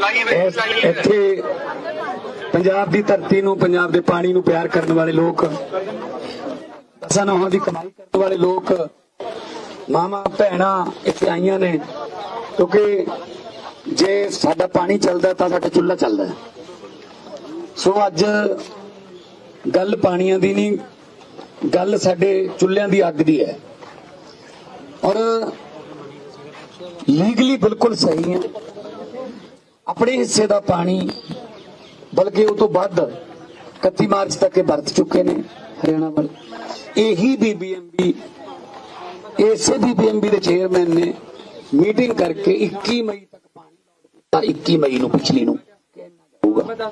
ਇੱਥੇ ਪੰਜਾਬ ਦੀ ਧਰਤੀ ਨੂੰ ਪੰਜਾਬ ਦੇ ਪਾਣੀ ਨੂੰ ਪਿਆਰ ਕਰਨ ਵਾਲੇ ਲੋਕ ਦਸਾਂ ਨੌਹਾਂ ਦੀ ਕਮਾਈ ਕਰਨ ਵਾਲੇ ਲੋਕ ਮਾਮਾ ਭੈਣਾਂ ਇੱਥੇ ਆਈਆਂ ਨੇ ਕਿਉਂਕਿ ਜੇ ਸਾਡਾ ਪਾਣੀ ਚੱਲਦਾ ਤਾਂ ਸਾਡਾ ਚੁੱਲ੍ਹਾ ਚੱਲਦਾ। ਸੋ ਅੱਜ ਗੱਲ ਪਾਣੀਆਂ ਦੀ ਨਹੀਂ ਗੱਲ ਸਾਡੇ ਚੁੱਲ੍ਹਿਆਂ ਦੀ ਅੱਗ ਦੀ ਹੈ। ਔਰ ਲੀਗਲੀ ਬਿਲਕੁਲ ਸਹੀ ਹੈ। ਆਪਣੇ ਹਿੱਸੇ ਦਾ ਪਾਣੀ, ਬਲਕਿ ਉਹ ਤੋਂ ਵੱਧ 31 ਮਾਰਚ ਤੱਕ ਇਹ ਵਰਤ ਚੁੱਕੇ ਨੇ ਹਰਿਆਣਾ ਵੱਲ। ਇਹੀ ਬੀਬੀਐਮਬੀ ਇਸੇ ਬੀਬੀਐਮਬੀ ਦੇ ਚੇਅਰਮੈਨ ਨੇ ਮੀਟਿੰਗ ਕਰਕੇ 21 ਮਈ ਤੱਕ ਪਾਣੀ ਲਾਉਣ 21 ਮਈ ਨੂੰ, ਪਿਛਲੀ ਨੂੰ ਹੋਊਗਾ।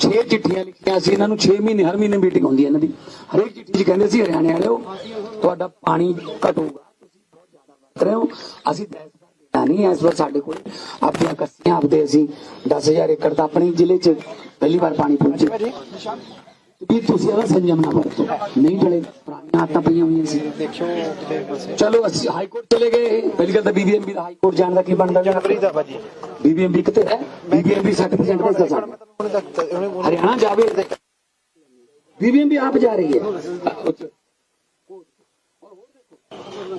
6 ਚਿੱਠੀਆਂ ਲਿਖੀਆਂ ਸੀ ਇਹਨਾਂ ਨੂੰ 6 ਮਹੀਨੇ, ਹਰ ਮਹੀਨੇ ਮੀਟਿੰਗ ਹੁੰਦੀ ਹੈ ਇਹਨਾਂ ਦੀ। ਹਰੇਕ ਚਿੱਠੀ 'ਚ ਕਹਿੰਦੇ ਸੀ, ਹਰਿਆਣੇ ਵਾਲਿਓ, ਤੁਹਾਡਾ ਪਾਣੀ ਘਟੂਗਾ। ਤੁਸੀਂ ਬਹੁਤ ਜ਼ਿਆਦਾ ਵਰਤ ਰਹੇ ਹੋ। ਅਸੀਂ ਨਹੀਂ ਹੈ ਇਸ ਵਾਰ ਸਾਡੇ ਕੋਲ। ਆਪਣੀਆਂ ਕੱਸੀਆਂ ਆਪਦੇ ਅਸੀਂ 10000 ਏਕੜ ਦਾ ਆਪਣੇ ਜ਼ਿਲ੍ਹੇ 'ਚ ਪਹਿਲੀ ਵਾਰ ਪਾਣੀ ਪਹੁੰਚੇ। ਵੀ ਤੁਸੀਂ ਇਹਦਾ ਸੰਜਮ ਨਾ ਵਰਤੋ। ਨਹੀਂ ਚਲੇ ਪੁਰਾਣੀਆਂ ਆਦਤਾਂ ਪਈਆਂ ਹੋਈਆਂ ਸੀ। ਦੇਖਿਓ ਚਲੋ, ਅਸੀਂ ਹਾਈ ਕੋਰਟ ਚਲੇ ਗਏ। ਪਹਿਲੀ ਗੱਲ ਤਾਂ ਬੀਬੀਐਮਬੀ ਦਾ ਹਾਈ ਕੋਰਟ ਜਾਣ ਦਾ ਕੀ ਬਣਦਾ? ਜਨਵਰੀ ਦਾ ਭਾਜੀ ਬੀਬੀਐਮਬੀ ਕਿਤੇ ਹੈ? ਬੀਬੀਐਮਬੀ 60% ਦੇ ਸਾਡਾ ਹਰਿਆਣਾ ਜਾਵੇ ਬੀਬੀਐਮਬੀ ਆਪ ਜਾ ਰਹੀ ਹੈ।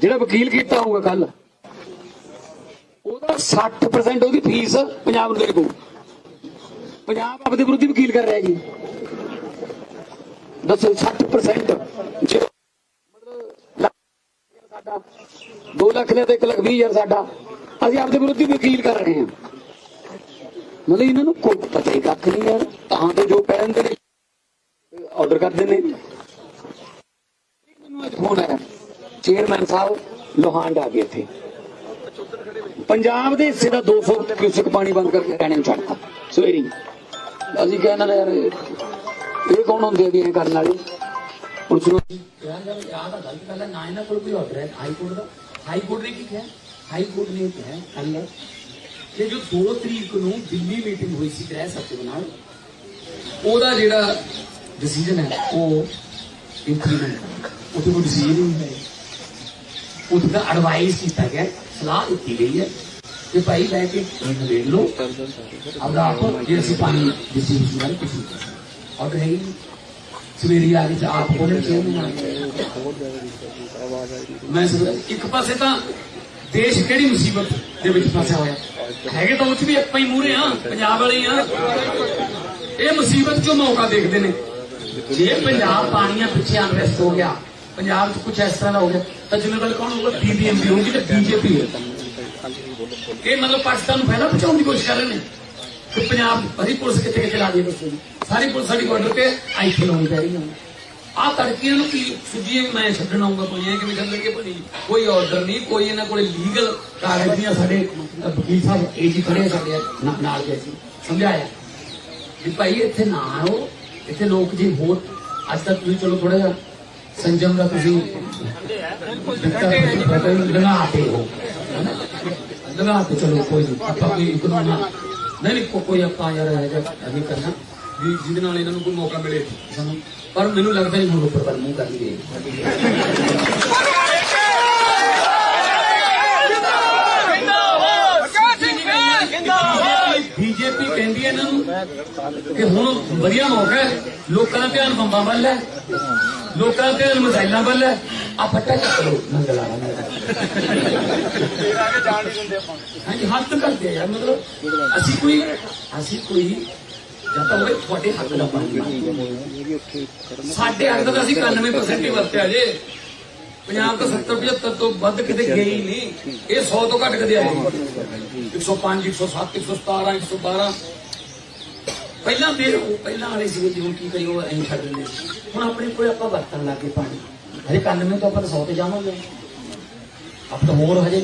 ਜਿਹੜਾ ਵਕੀਲ ਕੀਤਾ ਹੋਊਗਾ ਕੱਲ ਉਹਦਾ 60% ਉਹਦੀ ਫੀਸ ਪੰਜਾਬ ਨੂੰ ਦੇਣੀ ਪਊ। ਪੰਜਾਬ ਆਪਦੇ ਵਿਰੁੱਧ ਵਕੀਲ ਕਰ ਰਿਹਾ ਜੀ। ਦੱਸੋ 60% ਜੇ ਮਤਲਬ ਸਾਡਾ 2 ਲੱਖ ਨੇ ਤੇ 1 ਲੱਖ 20 ਹਜ਼ਾਰ ਸਾਡਾ, ਅਸੀਂ ਆਪਦੇ ਵਿਰੁੱਧ ਵਕੀਲ ਕਰ ਰਹੇ ਹਾਂ। ਮਤਲਬ ਇਹਨਾਂ ਨੂੰ ਕੋਈ ਪਤਾ ਹੀ ਕੱਖ ਨਹੀਂ ਯਾਰ ਤਾਂ ਤੇ ਜੋ ਕਹਿੰਦੇ ਨੇ ਆਰਡਰ ਕਰਦੇ ਨੇ। ਮੈਨੂੰ ਅੱਜ ਫੋਨ ਆਇਆ ਚੇਅਰਮੈਨ ਸਾਹਿਬ, ਲੋਹਾਂਡ ਆ ਗਏ ਇੱਥੇ। ਪੰਜਾਬ ਦੇ ਹਿੱਸੇ ਦਾ 200 ਕਿਊਸਕ ਪਾਣੀ ਬੰਦ ਕਰਕੇ ਹਰਿਆਣੇ ਨੂੰ ਛੱਡਤਾ। ਸਵੇਰੀ ਅਸੀਂ ਕਹਿੰਦੇ ਨੇ ਯਾਰ, ਇਹ ਕੌਣ ਹੁੰਦੇ ਵੀ ਇਹ ਕਰਨ ਵਾਲੇ? ਪੁਲਿਸ ਨੂੰ ਯਾਰ ਜਦ ਯਾਦ ਆ ਗੱਲ ਪਹਿਲਾਂ ਨਾ ਇਹਨਾਂ ਕੋਲ ਕੋਈ ਆਰਡਰ ਹੈ। ਹਾਈ ਕੋਰਟ ਦਾ ਹਾਈ ਕੋਰਟ ਨੇ ਕੀ ਕਿਹਾ? ਹਾਈ ਕੋਰਟ ਨੇ ਕਿਹਾ ਕੱਲ ਕਿ ਜੋ 2 ਤਰੀਕ ਨੂੰ ਦਿੱਲੀ ਮੀਟਿੰਗ ਹੋਈ ਸੀ ਗ੍ਰਹਿ ਸਚਿਵ ਨਾਲ, ਉਹਦਾ ਜਿਹੜਾ ਡਿਸੀਜਨ ਹੈ, ਉਹ ਇੰਪਲੀਮੈਂਟ ਉੱਥੇ ਕੋਈ ਡਿਸੀਜਨ ਨਹੀਂ ਹੈ। ਉੱਥੇ ਐਡਵਾਈਸ ਕੀਤਾ ਗਿਆ, ਸਲਾਹ ਦਿੱਤੀ ਗਈ ਹੈ ਕਿ ਭਾਈ ਲੈ ਕੇ ਵੇਖ ਲਓ। ਆਪਦਾ ਆਪ ਜੇ ਅਸੀਂ ਪਾਣੀ ਡਿਸੀਜਨ ਨਾਲ ਕੁਝ ਆਰਡਰ ਹੈ ਸਵੇਰੀ ਆ ਕੇ ਆਪ ਕੋਲ ਚੇਅਰਮੈਨ ਮੈਂ ਸਮਝ- ਇੱਕ ਪਾਸੇ ਤਾਂ ਦੇਸ਼ ਕਿਹੜੀ ਮੁਸੀਬਤ ਦੇ ਵਿੱਚ ਫਸਿਆ ਹੋਇਆ। ਹੈਗੇ ਤਾਂ ਉੱਚ ਵੀ ਆਪਾਂ ਹੀ ਮੂਰੇ ਆ ਪੰਜਾਬ ਵਾਲੇ ਆ ਇਹ ਮੁਸੀਬਤ ਚੋਂ ਮੌਕਾ ਦੇਖਦੇ ਨੇ। ਜੇ ਪੰਜਾਬ ਪਾਣੀਆਂ ਪਿੱਛੇ ਅਨਰੈਸਟ ਹੋ ਗਿਆ ਪੰਜਾਬ 'ਚ ਕੁਝ ਇਸ ਤਰ੍ਹਾਂ ਦਾ ਹੋ ਗਿਆ, ਤਾਂ ਜ਼ਿੰਮੇਵਾਰ ਕੌਣ ਹੋਊਗਾ? ਬੀਬੀਐਮਪੀ ਹੋਊਗੀ ਤੇ ਬੀਜੇਪੀ ਇਹ ਮਤਲਬ ਪਾਕਿਸਤਾਨ ਨੂੰ ਪਹਿਲਾਂ ਪਹੁੰਚਾਉਣ ਦੀ ਕੋਸ਼ਿਸ਼ ਕਰ ਰਹੇ ਨੇ? ਕਿ ਪੰਜਾਬ ਭਰੀ ਪੁਲਿਸ ਕਿੱਥੇ ਕਿੱਥੇ ਲਾ ਦੇ ਦੱਸੋ ਜੀ ਸਾਰੀ ਪੁਲਿਸ ਸਾਡੀ ਬਾਰਡਰ ਤੇ ਆਈਥੇ ਲਾਉਣੀ ਪੈ ਰਹੀ ਹੈ। ਆ ਤੜਕੀਆਂ ਨੂੰ ਕੀ ਸੁਜੀਏ ਮੈਂ ਛੱਡਣ ਆਉਂਗਾ ਕੋਈ ਇਹ ਕਿਵੇਂ ਚੱਲਣਗੇ ਭਣੀ ਕੋਈ ਆਰਡਰ ਨਹੀਂ, ਕੋਈ ਇਹਨਾਂ ਕੋਲੇ ਲੀਗਲ ਕਾਗਜ਼ ਸਾਡੇ ਵਕੀਲ ਸਾਹਿਬ ਇਹ ਖੜੇ ਸਾਡੇ ਨਾਲ ਦੇ ਅਸੀਂ। ਸਮਝਾਇਆ? ਵੀ ਭਾਈ ਇੱਥੇ ਨਾ ਆਓ, ਇੱਥੇ ਲੋਕ ਜੀ ਹੋਰ ਅੱਜ ਤੱਕ ਤੁਸੀਂ ਚਲੋ ਥੋੜਾ ਜਿਹਾ ਸੰਜਮ ਦਾ ਤੁਸੀਂ ਲਗਾ ਤੇ ਹੋ। ਲਗਾ ਚਲੋ, ਕੋਈ ਨਹੀਂ। ਆਪਾਂ ਕੋਈ ਕਾਨੂੰਨ ਨਹੀਂ ਨਹੀਂ ਕੋਈ ਆਪਾਂ ਯਾਰ ਇਹ ਜਿਹਾ ਨਹੀਂ ਕਰਨਾ। ਵੀ ਜਿਹਦੇ ਨਾਲ ਇਹਨਾਂ ਨੂੰ ਕੋਈ ਮੌਕਾ ਮਿਲੇ ਸਾਨੂੰ। ਪਰ ਮੈਨੂੰ ਲੱਗਦਾ ਨਹੀਂ ਹੁਣ ਉੱਪਰ ਪਰ ਮੂੰਹ ਕਰਨਗੇ। ਬੀਜੇਪੀ ਕਹਿੰਦੀ ਹੈ ਇਹਨਾਂ ਨੂੰ ਕਿ ਹੁਣ ਵਧੀਆ ਮੌਕਾ ਹੈ, ਲੋਕਾਂ ਦਾ ਧਿਆਨ ਬੰਬਾਂ ਵੱਲ ਹੈ, ਲੋਕਾਂ ਦਾ ਧਿਆਨ ਮਜ਼ਾਈਲਾਂ ਵੱਲ ਹੈ ਆ ਫੱਟਾ ਚੱਕ ਲੋ ਮੰਗਲਾ ਹਾਂਜੀ, ਹੱਥ ਕਰਦੇ ਆ ਯਾਰ, ਮਤਲਬ ਅਸੀਂ ਕੋਈ ਅਸੀਂ ਕੋਈ, ਜਾਂ ਤਾਂ ਹੋਵੇ ਤੁਹਾਡੇ ਹੱਕ ਦਾ ਪਾਣੀ ਸਾਡੇ ਹੱਕ ਦਾ ਤਾਂ ਅਸੀਂ 91% ਹੀ ਵਰਤਿਆ ਜੇ। ਪੰਜਾਬ ਤਾਂ 70 75 ਤੋਂ ਵੱਧ ਕਿਤੇ ਗਏ ਨਹੀਂ। ਇਹ 100 ਤੋਂ ਘੱਟ ਕਦੇ ਆਏ ਨਹੀਂ। 105 107 117 112 ਪਹਿਲਾਂ ਦੇ ਉਹ ਪਹਿਲਾਂ ਵਾਲੇ ਸੀਗੇ ਜਿਵੇਂ ਕੀ ਕਰੀ ਉਹ ਐਂ ਛੱਡ ਦਿੰਦੇ ਹੁਣ ਆਪਣੇ ਕੋਲ ਆਪਾਂ ਵਰਤਣ ਲੱਗੇ ਪਾਣੀ ਹਜੇ 91 ਤੋਂ ਆਪਾਂ ਤਾਂ 100 ਤੇ ਜਾਵਾਂਗੇ। ਆਪ ਤਾਂ ਹੋਰ ਹਜੇ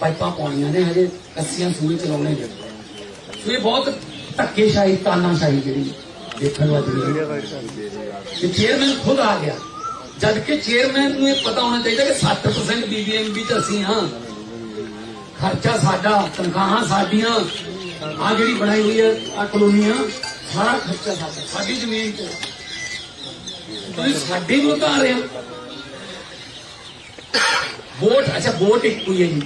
ਪਾਈਪਾਂ ਪਾਉਣੀਆਂ ਨੇ, ਹਜੇ ਕੱਸੀਆਂ ਸੂਏ ਚਲਾਉਣੇ ਨੇ। ਸੋ ਇਹ ਬਹੁਤ ਧੱਕੇਸ਼ਾਹੀ, ਤਾਨਾਸ਼ਾਹੀ ਜਿਹੜੀ ਦੇਖਣ ਨੂੰ ਅੱਜ ਰਹੀ ਹੈ ਕਿ ਖੁਦ ਆ ਗਿਆ। ਜਦ ਕਿ ਚੇਅਰਮੈਨ ਨੂੰ ਇਹ ਪਤਾ ਹੋਣਾ ਚਾਹੀਦਾ ਕਿ 60% ਬੀਬੀਐਮਬੀ ਚ ਅਸੀਂ ਹਾਂ ਖਰਚਾ ਸਾਡਾ ਤਨਖਾਹਾਂ ਸਾਡੀਆਂ ਆ ਜਿਹੜੀ ਬਣਾਈ ਹੋਈ ਹੈ ਆ ਕਲੋਨੀਆਂ ਸਾਰਾ ਖਰਚਾ ਸਾਡਾ ਸਾਡੀ ਜ਼ਮੀਨ ਤੇ ਤੁਸੀਂ ਸਾਡੇ ਵਿਰੁੱਧ ਆ ਰਹੇ ਹੋ ਵੋਟ ਅੱਛਾ ਵੋਟ ਇੱਕੋ ਹੀ ਹੈ ਜੀ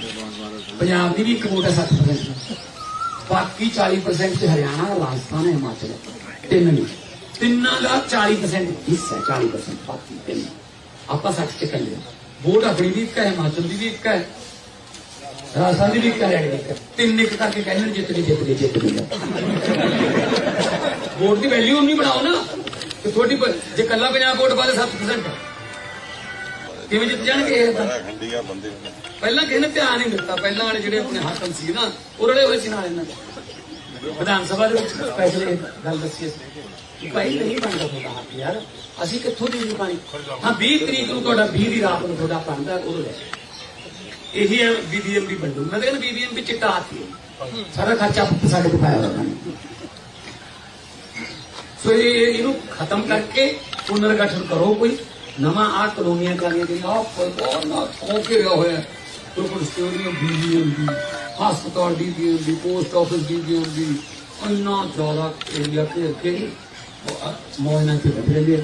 ਪੰਜਾਬ ਦੀ ਵੀ ਇੱਕ ਵੋਟ ਹੈ 60% ਬਾਕੀ 40% ਚ ਹਰਿਆਣਾ ਰਾਜਸਥਾਨ ਹੈ ਹਿਮਾਚਲ ਹੈ। ਤਿੰਨ ਨੇ ਤਿੰਨਾਂ ਦਾ 40% ਹਿੱਸਾ ਹੈ 40% ਬਾਕੀ ਤਿੰਨ ਆਪਾਂ ਸੱਚ ਚ ਕੱਲੇ ਵੋਟ ਆਪਣੀ ਵੀ ਇੱਕ ਹੈ, ਹਿਮਾਚਲ ਦੀ ਵੀ ਇੱਕ ਹੈ, ਰਾਜਸਥਾਨ ਦੀ ਵੀ ਇੱਕ ਹੈ, ਹਰਿਆਣਾ ਦੀ ਇੱਕ ਹੈ। ਤਿੰਨ ਇੱਕ ਕਰਕੇ ਕਹਿੰਦੇ ਨੇ ਜਿੱਤ ਗਏ ਜਿੱਤ ਗਏ ਜਿੱਤ ਗਏ ਵੋਟ ਦੀ ਵੈਲਿਊ ਨਹੀਂ ਤੁਹਾਡੀ ਜੇ ਕੱਲਾ ਪੰਜਾਬ ਵੋਟ ਪਾਦੇ 7% ਕਿਵੇਂ ਜਿੱਤ ਜਾਣਗੇ ਇਹ ਤਾਂ? ਪਹਿਲਾਂ ਕਿਸੇ ਨੇ ਧਿਆਨ ਨਹੀਂ ਦਿੱਤਾ। ਪਹਿਲਾਂ ਵਾਲੇ ਜਿਹੜੇ ਆਪਣੇ ਹਾਕਮ ਸੀ ਨਾ, ਉਹ ਰਲੇ ਹੋਏ ਸੀ ਨਾਲ ਇਹਨਾਂ ਦੇ। ਵਿਧਾਨ ਸਭਾ ਦੇ ਵਿੱਚ ਸਪੈਸ਼ਲ ਗੱਲ ਦੱਸੀ ਸੀ ਭਾਈ, ਨਹੀਂ ਬਣਦਾ ਤੁਹਾਡਾ ਹੱਥ ਯਾਰ। ਅਸੀਂ ਕਿੱਥੋਂ ਦੇ ਜੀ ਪਾਣੀ? ਹਾਂ 20 ਤਰੀਕ ਨੂੰ ਤੁਹਾਡਾ 20 ਦੀ ਰਾਤ ਨੂੰ ਤੁਹਾਡਾ ਬਣਦਾ ਉਹ ਲੈ ਇਹੀ ਹੈ ਬੀਬੀਐਮਬੀ ਬੰਦੂ। ਮੈਂ ਤਾਂ ਕਹਿੰਦਾ ਬੀਬੀਐਮਬੀ ਚਿੱਟਾ ਹਾਥੀ ਸਾਰਾ ਖਰਚਾ ਸਾਡੇ ਕੋਲ ਪਾਇਆ ਹੋਇਆ ਸੋ ਇਹ ਇਹਨੂੰ ਖਤਮ ਕਰਕੇ ਪੁਨਰਗਠਨ ਕਰੋ ਕੋਈ। ਨਵਾਂ ਆ ਕਲੋਨੀਆਂ ਕਰਾਂਗੇ ਕਿ ਆ ਬਹੁਤ ਨਾ ਹੋ। ਰਿਹਾ ਹੋਇਆ ਕੋਈ ਸਟੋਰੀਆਂ ਬੀਬੀਐਮਬੀ ਹਸਪਤਾਲ ਡੀਬੀਐਮਬੀ ਪੋਸਟ ਆਫਿਸ ਡੀਬੀਐਮਬੀ ਇੰਨਾ ਜ਼ਿਆਦਾ ਏਰੀਆ ਤੇ ਅੱਗੇ ਮੋਇਨਾ ਤੇ ਬੈਠ ਰਹੇ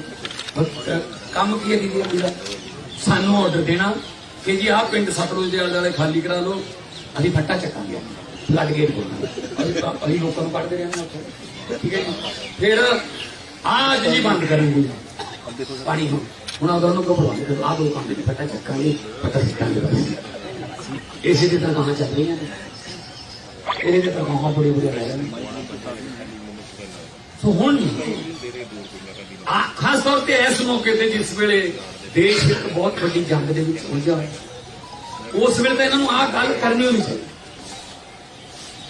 ਕੰਮ ਕੀ ਹੈ ਡੀਬੀਐਮਬੀ ਦਾ? ਸਾਨੂੰ ਆਰਡਰ ਦੇਣਾ ਕਿ ਜੀ ਆਹ ਪਿੰਡ ਸਤਲੁਜ ਦੇ ਆਲੇ ਦੁਆਲੇ ਖਾਲੀ ਕਰਾ ਲਓ। ਅਸੀਂ ਫੱਟਾ ਚੱਕਾਂਗੇ। ਫਲੱਡ ਗੇਟ ਖੋਲਾਂਗੇ ਅਸੀਂ ਤਾਂ- ਅਸੀਂ ਲੋਕਾਂ ਨੂੰ ਕੱਢਦੇ ਰਹਿੰਦੇ ਉੱਥੇ। ਠੀਕ ਹੈ ਜੀ? ਫਿਰ ਆਜ ਜੀ ਬੰਦ ਕਰਾਂਗੇ ਪਾਣੀ ਨੂੰ ਹੁਣ ਅਗਰ ਉਹਨੂੰ ਘਬਰਾਉਂਦੇ ਆ ਦੋ ਕੰਮ ਦੇ ਫੱਟਾ ਚੱਕਾਂਗੇ ਫੱਟਾ ਚੱਕਾਂਗੇ ਬਸ। ਇਸੇ ਦੀ ਤਾਂ ਕਹਾਂ ਚੱਲ ਰਹੀਆਂ ਨੇ। ਇਹਦੇ ਤੇ ਤਾਂ ਕਹਾਂ ਬੜੀ ਬੜੀ ਰਹਿ ਨੇ। ਸੋ ਹੁਣ ਆ, ਖਾਸ ਤੌਰ ਤੇ ਇਸ ਮੌਕੇ ਤੇ ਜਿਸ ਵੇਲੇ ਦੇਸ਼ ਇੱਕ ਬਹੁਤ ਵੱਡੀ ਜੰਗ ਦੇ ਵਿੱਚ ਉਲਝਿਆ ਹੋਇਆ ਉਸ ਵੇਲੇ ਤਾਂ ਇਹਨਾਂ ਨੂੰ ਆਹ ਗੱਲ ਕਰਨੀ ਹੋਣੀ ਚਾਹੀਦੀ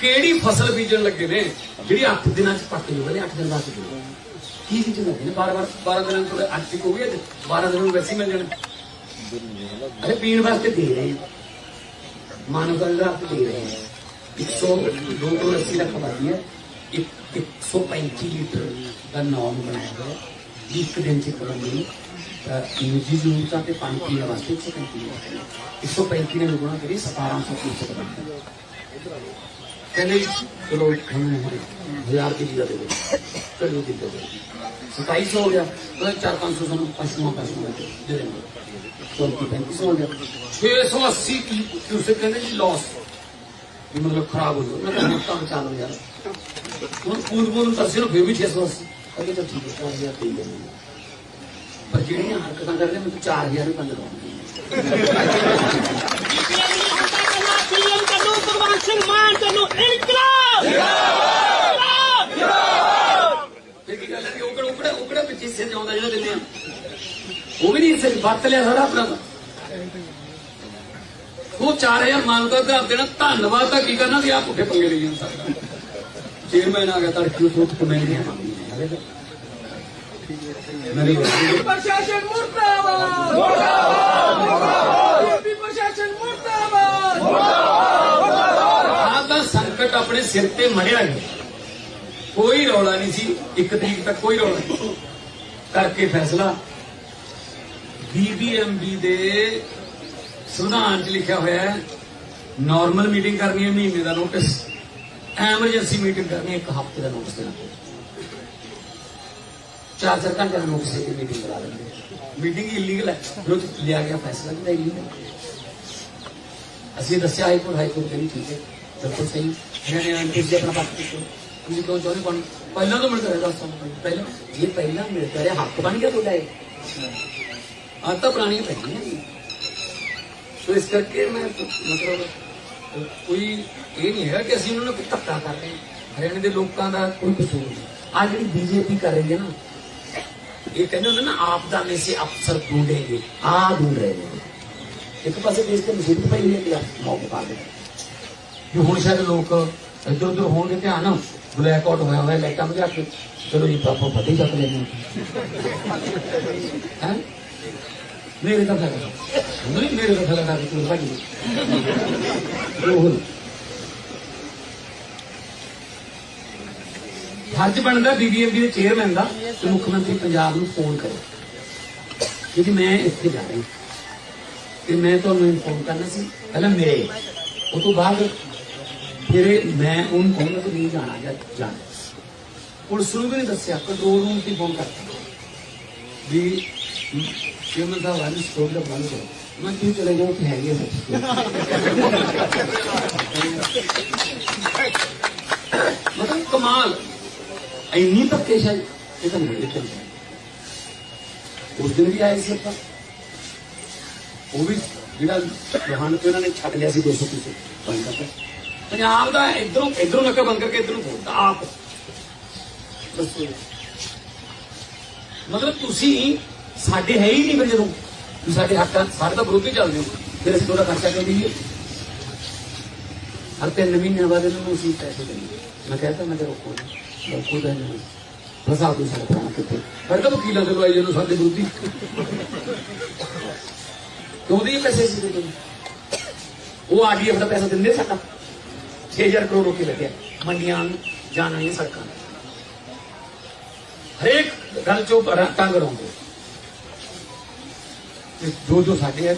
ਕਿਹੜੀ ਫਸਲ ਬੀਜਣ ਲੱਗੇ ਨੇ? ਜਿਹੜੀ 8 ਦਿਨਾਂ ਚ ਪੱਕ ਜੂਗੀ 8 ਦਿਨ ਬਾਅਦ ਜੂਗੀ ਕੀ ਬੀਜਣ ਲੱਗੇ ਨੇ? ਬਾਰ ਬਾਰ 12 ਦਿਨਾਂ ਤੋਂ ਅੱਜ ਤੱਕ ਹੋ ਗਈ 12 ਦਿਨਾਂ ਨੂੰ ਵੈਸੀ ਮਿਲ ਜਾਣ। ਅਰੇ ਪੀਣ ਵਾਸਤੇ ਦੇ ਰਹੇ ਆ। ਮਾਨਵਤਾ ਦਾ ਦੇ ਰਹੇ ਆ। 100 ਦੋ ਤੋਂ 80 ਲੱਖ ਆਬਾਦੀ ਹੈ ਇੱਕ 135 ਲੀਟਰ ਦਾ ਨਾਮ ਬਣਾਇਆ ਹੋਇਆ ਹੈ। ਇੱਕ ਦਿਨ ਚ ਕਰਨਗੇ ਨਿੱਜੀ ਜ਼ਰੂਰਤਾਂ ਤੇ ਪਾਣੀ ਪੀਣ ਵਾਸਤੇ 135 ਲੀਟਰ। 135 ਨੇ ਗੁਣਾ ਕਰੀ 1700 ਲੀਟਰ ਬਣਾਇਆ ਕਹਿੰਦੇ ਚਲੋ ਹਮਨੇ ਹਜ਼ਾਰ ਦੀ ਲਿਆ ਦੇ ਚਲੋ ਦੀ ਦੇ 2700 ਹੋ ਗਿਆ। ਉਹ 4-500 ਸਾਨੂੰ ਪਸ਼ੂਆਂ ਪਸ਼ੂਆਂ ਦੇ ਦੇ ਦੇਣਗੇ ਚਲੋ 3500 ਹੋ। ਗਿਆ। 680 ਕੀ ਤੁਸੀਂ ਕਹਿੰਦੇ ਜੀ ਲਾਸ ਮਤਲਬ ਖਰਾਬ ਹੋ ਗਿਆ ਮੈਂ ਤਾਂ ਹੁਣ ਤਾਂ ਬਚਾ ਲਓ ਯਾਰ ਹੁਣ ਪੂਰ ਪੂਰ ਤਰਸੇ ਨੂੰ ਫਿਰ ਵੀ 680 ਅਗੇ ਤਾਂ ਠੀਕ ਹੈ 4000 ਦੇ ਦੇਣਗੇ ਪਰ ਜਿਹੜੀਆਂ ਹਰਕਤਾਂ ਕਰਦੇ, ਮੈਨੂੰ 4000 ਹੀ ਬੰਦ ਕਰਾਉਣਗੇ ਉਹ ਜਾਉਂਦਾ ਜਿਹੜਾ ਉਹ ਵੀ ਨਹੀਂ ਹਿੱਸੇ ਵਰਤ ਲਿਆ ਸਾਰਾ ਆਪਣਾ ਉਹ 4000 ਮੰਗਦਾ ਤੇ ਆਪ ਦੇਣਾ ਧੰਨਵਾਦ ਤਾਂ ਕੀ ਕਰਨਾ ਵੀ ਆ ਪੁੱਠੇ ਪੰਗੇ ਲਈ ਜਾਂਦਾ। ਚੇਅਰਮੈਨ ਮੁਰਦਾਬਾਦ। ਮੁਰਦਾਬਾਦ। ਪ੍ਰਸ਼ਾਸਨ ਮੁਰਦਾਬਾਦ। ਆਹ ਤਾਂ ਸੰਕਟ ਆਪਣੇ ਸਿਰ ਤੇ ਮੜਿਆ ਗਿਆ ਕੋਈ ਰੌਲਾ ਨਹੀਂ ਸੀ। ਇੱਕ ਤਰੀਕ ਤੱਕ ਕੋਈ ਰੌਲਾ ਨਹੀਂ ਕਰਕੇ ਫੈਸਲਾ। ਬੀਬੀਐਮਬੀ ਦੇ ਸੰਵਿਧਾਨ 'ਚ ਲਿਖਿਆ ਹੋਇਆ ਹੈ ਨਾਰਮਲ ਮੀਟਿੰਗ ਕਰਨੀ ਹੈ ਮਹੀਨੇ ਦਾ ਨੋਟਿਸ ਐਮਰਜੈਂਸੀ ਮੀਟਿੰਗ ਕਰਨੀ ਹੈ ਇੱਕ ਹਫ਼ਤੇ ਦਾ ਨੋਟਿਸ ਦੇਣਾ ਚਾਰ ਚਾਰ ਘੰਟੇ ਦਾ ਨੋਟਿਸ ਦੇ ਕੇ ਮੀਟਿੰਗ ਕਰਾ ਲੈਂਦੇ ਮੀਟਿੰਗ ਇਲੀਗਲ ਹੈ ਜੋ ਲਿਆ ਗਿਆ ਫੈਸਲਾ ਵੀ ਇਲੀਗਲ ਹੈ ਅਸੀਂ ਦੱਸਿਆ ਹਾਈ ਕੋਰਟ ਹਾਈ ਕੋਰਟ ਕਹਿੰਦੀ ਠੀਕ ਹੈ ਬਿਲਕੁਲ ਸਹੀ ਇਹਨਾਂ ਨੇ ਅੰਕਿਤ ਜੀ ਆਪਣਾ ਪੱਖ ਕੀਤਾ ਤੁਸੀਂ ਕਿਉਂ ਚਾਹੁੰਦੇ ਪਾਣੀ ਪਹਿਲਾਂ ਤੋਂ ਮਿਲਦਾ ਰਿਹਾ ਦੱਸੋ ਪਹਿਲਾਂ ਜੇ ਪਹਿਲਾਂ ਮਿਲਦਾ ਰਿਹਾ ਹੱਕ ਬਣ ਗਿਆ ਤੁਹਾਡਾ ਇਹ ਅੱਜ ਤਾਂ ਪੁਰਾਣੀਆਂ ਪਈਆਂ ਨੇ ਸੋ ਇਸ ਕਰਕੇ ਮੈਂ ਮਤਲਬ ਕੋਈ ਇਹ ਨਹੀਂ ਹੈਗਾ ਕਿ ਅਸੀਂ ਉਹਨਾਂ ਨੂੰ ਕੋਈ ਧੱਕਾ ਕਰ ਰਹੇ ਹਰਿਆਣੇ ਦੇ ਲੋਕਾਂ ਦਾ ਕੋਈ ਕਸੂਰ ਨਹੀਂ। ਆ ਜਿਹੜੀ ਬੀਜੇਪੀ ਕਰ ਰਹੀ ਹੈ ਨਾ, ਇਹ ਕਹਿੰਦੇ ਹੁੰਦੇ ਨਾ ਆਪਦਾਨੇ ਸੇ ਅਫਸਰ ਢੂੰਡੇਗੇ ਆ ਢੂੰਡ ਰਹੇ ਨੇ। ਇੱਕ ਪਾਸੇ ਦੇਸ਼ ਤੇ ਮੁਸੀਬਤ ਪਈ ਹੈ ਕਿ ਆ ਮੌਕੇ ਪਾ ਦੇ ਕਿ ਹੁਣ ਸ਼ਾਇਦ ਲੋਕ ਇੱਧਰ ਉੱਧਰ ਹੋਣਗੇ ਧਿਆਨ ਬਲੈਕ ਆਊਟ ਹੋਇਆ ਹੋਇਆ ਲਾਈਟਾਂ ਬੁਝਾ ਕੇ, ਚਲੋ ਜੀ ਪਾਪਾ ਫਤਿਹ ਚੱਕ ਲੈਣੇ ਹੈ? ਮੇਰੇ ਤਾਂ ਫੈਲਾ ਨਹੀਂ ਮੇਰੇ ਤਾਂ ਫੈਲਾ ਕਰ ਤੂੰ ਭਾਈ ਫਰਜ਼ ਬਣਦਾ ਬੀਬੀਐਮਬੀ ਦੇ ਚੇਅਰਮੈਨ ਦਾ ਤੇ ਮੁੱਖ ਮੰਤਰੀ ਪੰਜਾਬ ਨੂੰ ਫੋਨ ਕਰੋ ਕਿਉਂਕਿ ਮੈਂ ਇੱਥੇ ਜਾ ਰਹੀ ਤੇ ਮੈਂ ਤੁਹਾਨੂੰ ਇਨਫੋਰਮ ਕਰਨਾ ਸੀ ਪਹਿਲਾਂ ਮੇਰੇ ਉਹ ਤੋਂ ਬਾਅਦ ਫਿਰ ਮੈਂ ਉਹਨੂੰ ਕਹੂੰਗਾ ਕਿ ਨਹੀਂ ਜਾਣਾ ਜਾਂ ਜਾਣਾ ਪੁਲਿਸ ਨੂੰ ਵੀ ਨਹੀਂ ਦੱਸਿਆ ਕੰਟਰੋਲ ਰੂਮ ਤੇ ਫੋਨ ਕਰਤਾ ਵੀ ਚੇਅਰਮੈਨ ਸਾਹਿਬ ਵਾਲੀ ਸਟੋਰ ਦਾ ਬੰਦ ਕਰੋ। ਮੈਂ ਕਿਉਂ ਚਲੇ ਜਾਓ ਕਿ ਹੈਗੇ ਕਮਾਲ। ਇੰਨੀ ਧੱਕੇਸ਼ਾਹੀ, ਇਹ ਤਾਂ ਨਹੀਂ ਦੇਖੀ ਉਸ ਦਿਨ ਵੀ ਆਏ ਸੀ ਆਪਾਂ। ਉਹ ਵੀ ਜਿਹੜਾ ਜਹਾਨ ਤੇ ਉਹਨਾਂ ਨੇ ਛੱਡ ਲਿਆ ਸੀ 200 ਕਿਸੇ ਬੰਦ ਕਰਕੇ ਪੰਜਾਬ ਦਾ ਇਧਰੋਂ ਇਧਰੋਂ ਨੱਕਾ ਬੰਦ ਕਰਕੇ ਇਧਰੋਂ ਬੋਲਦਾ ਆਪ। ਦੱਸੋ। ਮਤਲਬ ਤੁਸੀਂ ਸਾਡੇ ਹੈ ਹੀ ਨਹੀਂ ਫਿਰ ਜਦੋਂ ਤੁਸੀਂ ਸਾਡੇ ਹੱਕਾਂ ਸਾਡੇ ਤਾਂ ਵਿਰੋਧੀ ਚੱਲਦੇ ਹੋ ਫਿਰ ਅਸੀਂ ਤੁਹਾਡਾ ਖਰਚਾ ਕਿਉਂ ਦਈਏ ਹਰ ਤਿੰਨ ਮਹੀਨਿਆਂ ਬਾਅਦ ਇਹਨਾਂ ਨੂੰ ਅਸੀਂ ਪੈਸੇ ਦਿੰਦੇ ਮੈਂ ਕਹਿੰਦਾ ਮੈਂ ਰੋਕੋ ਨਾ, ਰੋਕੋ ਤਾਂ ਨਹੀਂ ਫਸਾ ਦੋ ਸਰਕਾਰ ਕਿਤੇ ਫਿਰ ਤਾਂ ਵਕੀਲਾਂ ਦੇ ਲਵਾਈ ਜਦੋਂ ਸਾਡੇ ਵਿਰੋਧੀ? ਕਿਉਂ ਦੀ ਪੈਸੇ ਸੀ ਦੇ ਉਹ ਆਰਡੀਐਫ ਦਾ ਪੈਸਾ ਦਿੰਦੇ ਸਾਡਾ। 6000 ਕਰੋੜ ਰੁਪਏ ਲੱਗਿਆ ਮੰਡੀਆਂ ਨੂੰ ਜਾਣਾਂ ਨਹੀਂ ਸੜਕਾਂ ਨੂੰ। ਹਰੇਕ ਗੱਲ ਚੋਂ ਰ- ਤੰਗ ਰਹੋਗੇ। ਤੇ ਜੋ ਜੋ ਸਾਡੇ ਹੈ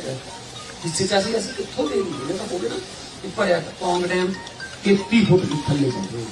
ਜਿਸੇ ਚਾਸੀ ਅਸੀਂ ਕਿੱਥੋਂ ਦੇ ਲਈਏ ਇਹ ਤਾਂ ਹੋਵੇ ਨਾ ਕਿ ਭਰਿਆ ਕੌਂਗ ਡੈਮ 33 ਫੁੱਟ ਥੱਲੇ ਜਾਂਦੇ